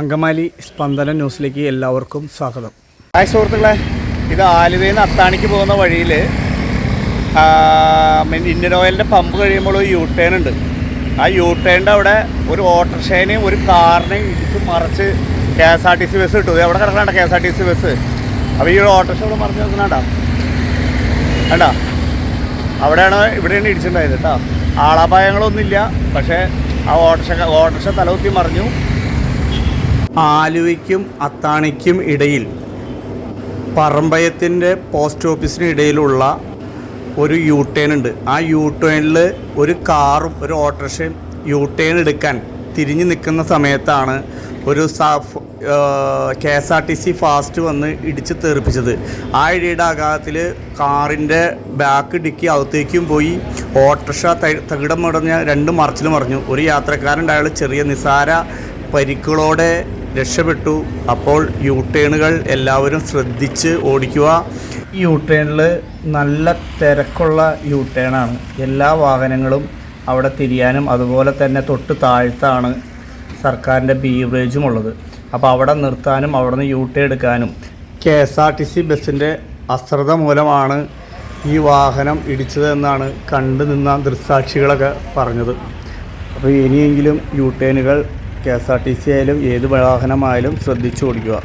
അങ്കമാലി സ്പന്ദന ന്യൂസിലേക്ക് എല്ലാവർക്കും സ്വാഗതം. ഹായ് സുഹൃത്തുക്കളെ ഇത് ആലുവയിൽ നിന്ന് അത്താണിക്ക് പോകുന്ന വഴിയിൽ ഇന്ത്യൻ ഓയിലിന്റെ പമ്പ് കഴിയുമ്പോൾ ഒരു യൂ ടേൺ ഉണ്ട്. ആ യൂ ടേണിന്റെ അവിടെ ഒരു ഓട്ടോറിക്ഷേനെയും ഒരു കാറിനെയും ഇടിച്ച് മറിച്ച് K S R T C bus കിട്ടും എവിടെ കിടക്കണ്ട K S R T C bus അപ്പോൾ ഈ ഓട്ടോറിക്ഷ ഇവിടെ മറിച്ച് നോക്കുന്നുണ്ടോ വേണ്ട അവിടെയാണ് ഇവിടെയാണ് ഇടിച്ചിട്ടുണ്ടായത് കേട്ടോ. ആളാപായങ്ങളൊന്നുമില്ല പക്ഷേ ആ ഓട്ടോറിക്ഷ ഓട്ടോറിക്ഷ തലകുത്തി മറിഞ്ഞു. ആലുവയ്ക്കും അത്താണിക്കും ഇടയിൽ പറമ്പയത്തിന്റെ പോസ്റ്റ് ഓഫീസിന് ഇടയിലുള്ള ഒരു യൂ ടേൺ ഉണ്ട്. ആ യൂ ടേണിൽ ഒരു കാറും ഒരു ഓട്ടോറിക്ഷയും യൂ ടേൺ എടുക്കാൻ തിരിഞ്ഞു നിൽക്കുന്ന സമയത്താണ് ഒരു SAFF K S R T C fast വന്ന് ഇടിച്ച് തെറിപ്പിച്ചത്. ആ ഇടിയുടെ ആഘാതത്തിൽ കാറിന്റെ ബാക്ക് ഡിക്കി അകത്തേക്കും പോയി ഓട്ടോറിക്ഷ തകിടം മുടഞ്ഞ രണ്ട് മറിച്ചിൽ മറിഞ്ഞു. ഒരു യാത്രക്കാരുണ്ടായാൽ ചെറിയ നിസാര പരിക്കുകളോടെ രക്ഷപ്പെട്ടു. അപ്പോൾ യൂ ടേണുകൾ എല്ലാവരും ശ്രദ്ധിച്ച് ഓടിക്കുക. യൂ ടേണിൽ നല്ല തിരക്കുള്ള യൂ ടേണാണ് എല്ലാ വാഹനങ്ങളും അവിടെ തിരിയാനും അതുപോലെ തന്നെ തൊട്ട് താഴ്ത്താണ് സർക്കാരിന്റെ ബീവറേജും ഉള്ളത്. അപ്പോൾ അവിടെ നിർത്താനും അവിടെ നിന്ന് യൂ ടേ എടുക്കാനും. K S R T C ബസ്സിന്റെ അശ്രദ്ധ മൂലമാണ് ഈ വാഹനം ഇടിച്ചതെന്നാണ് കണ്ടു നിന്ന ദൃക്സാക്ഷികളൊക്കെ പറഞ്ഞത്. അപ്പോൾ ഇനിയെങ്കിലും U ടേണുകൾ K S R T C ആയാലും ഏത് വാഹനമായാലും ശ്രദ്ധിച്ചു ഓടിക്കുക.